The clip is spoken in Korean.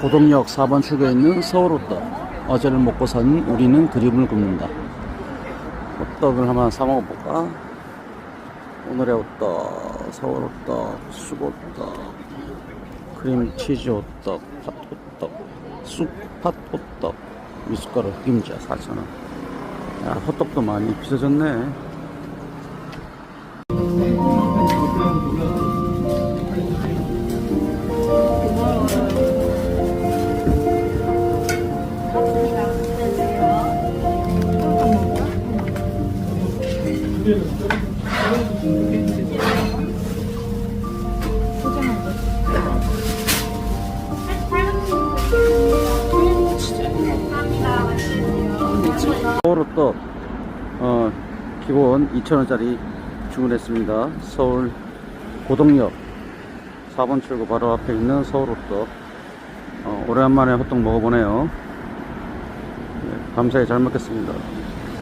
고동역 4번 출구에 있는 서울호떡. 어제를 먹고 산 우리는 그림을 굽는다. 호떡을 한번 사 먹어볼까? 오늘의 호떡, 서울호떡, 쑥호떡, 크림치즈 호떡, 팥호떡, 쑥팥 호떡, 미숫가루 흑임자 4,000원. 야, 호떡도 많이 비싸졌네. 서울호떡 어, 기본 2,000원짜리 주문했습니다. 서울 고동역 4번 출구 바로 앞에 있는 서울호떡 어, 오랜만에 호떡 먹어보네요. 네, 감사히 잘 먹겠습니다.